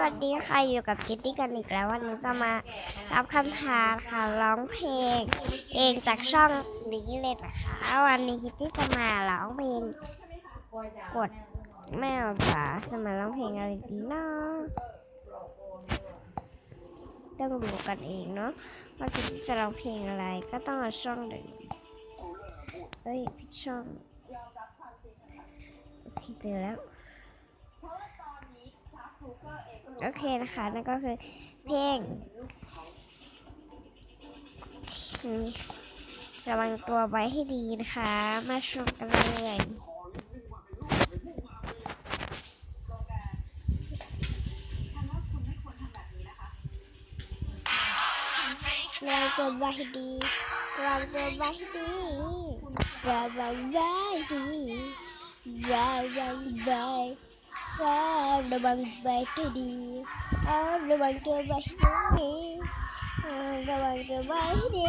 วัสดีค่ะอยู่กับคิตตี้กันอีกแล้ววันนี้จะมารับคำท้าค่ะร้องเพลงเองจากช่องนี้เลยนะคะวันนี้คิตตี้จะมาร้องเพลงกดแมวจ๋าจะมาร้องเพลงอะไรดีเนาะต้องดูกันเองเนาะว่าคิตตี้จะร้องเพลงอะไรก็ต้องเอาช่องเดิมเอ้ยผิดช่องโอเคเจอแล้ว โอเคนะคะ นั่นก็คือเพลงระวังตัวไว้ให้ดีนะคะ มาชมกันเลยระวังตัวไว้ให้ดีระวังตัวไว้ให้ดีระวังไว้ดีระวังไว้ ระวังไว้ให้ดีระวังตัวไว้ให้ดีระวังตัวไว้ดี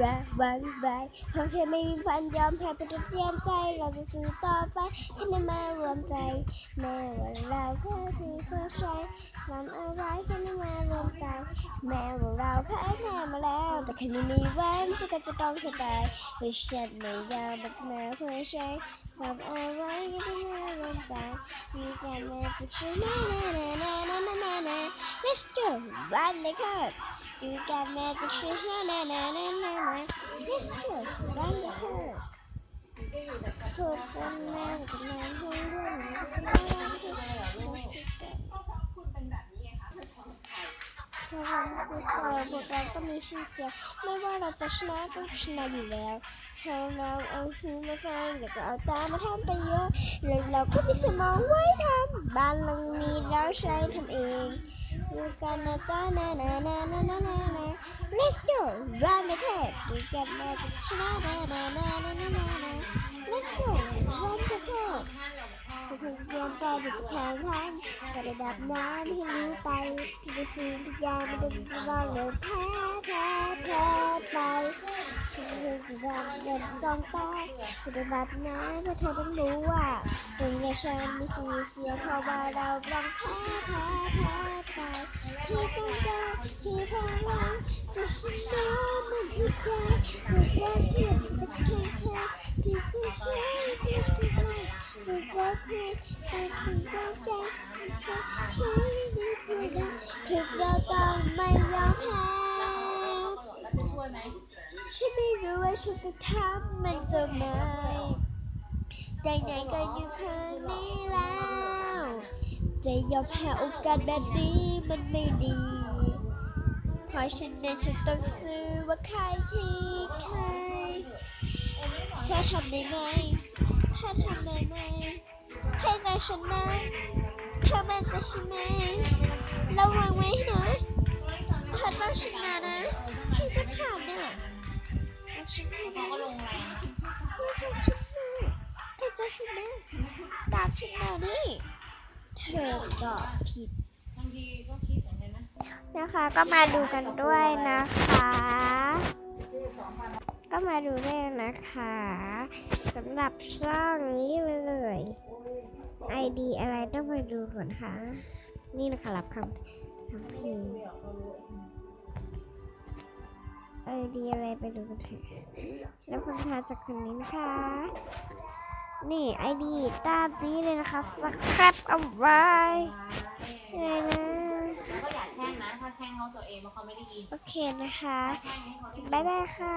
ระวังไว้ของเธอไม่มีวันยอมแพ้เป็นตัวเทียมใจ เราจะสู้ต่อไปแค่ได้มารวมใจแม้ว่าเราแค่เพียงเพื่อใช้ทำอะไรแค่ได้มารว ใจ แม้ว่าเราเคยแพ้มาแล้ว แต่แค่ไม่มีวันพวกกันจะต้องเสียดายว่าฉันไม่ยอมมันจะมาเพื่อใช้ทำอะไรก็ได้มารวมใจมีการมาฝึกฉันนะนะนะนะนะนะนะ Let's go บ้านเลยค่ะดูการมาฝึกฉันนะนะนะนะนะนะ Let's go บ้านเลยค่ะทุกคนมาจะมาห้อ งร่วมกันทุกพวกเรากเราต้องมีชื่อเสียงไม่ว่าเราจะชนะก็ชนะอยู่แล้วเราเราเอาหูมาฟังแล้วก็เอาตามาทำประโยชน์แล้วเราก็มีสมองไว้ทำบ้านหลังนี้เราใช้ทำเองดูกันนะจ้านะนะนะนะนะนะนะ Let's go บ้านเลยค่ะดูกันนะจะชนะนะนะนะนะนะนะ ไม่เกี่ยวร้อนจะเถอะจะถึงเรียนใจจะแข็งท่านกระดับน้ำให้รู้ไปจะไปซื้อพิยาไม่ต้องว่าเลยแพ้แพ้แพ้ไปถึงเรียนจะดับจะจ้องตากระดับน้ำเพราะเธอต้องรู้ว่าตรงนี้ฉันมีชื่อเสียงเพราะว่าเราบังแพ้แพ้แพ้ไปที่ต้องการที่พลังจะชนะมันทุกอย่างหมดแรงหมดจะแค่แค่ เป็นต้องการผู้ชายที่พวกเราเราต้องไม่ยอมแพ้แล้วจะช่วยไหมฉันไม่รู้ว่าฉันจะทำมันจะไหมแต่ไหนก็อยู่ข้างนี้แล้วจะยอมแพ้โอกาสแบบนี้มันไม่ดีเพราะฉะนั้นฉันต้องซื้อว่าใครที่ใคร ทำได้ไหมเธอทำได้ไหมใครจะชนะเธอมันจะชนะระวังไว้น่อยเธอต้องชนะนะใครจะผ่านน่ะฉันไม่ก็ลงแรงไม่ต้องฉันนะถ้าจะชนะตามฉันมานี่เธอก็ผิดบางทีก็คิดนะคะก็มาดูกันด้วยนะคะ ก็มาดูได้นะคะสำหรับช่องนี้เลย ID อะไรต้องไปดูก่อนค่ะ นี่นะคะรับคำทำเพลง ID อะไรไปดูกันเถอะแล้วคนทาจากคนนี้นะคะ นี่ ID ตามนี้เลยนะคะสครับเอาไว้เลยนะ ถ้าแช่งเขาตัวเองเพาเขาไม่ได้ยินโอเคนะคะ บ๊ายบายค่ะ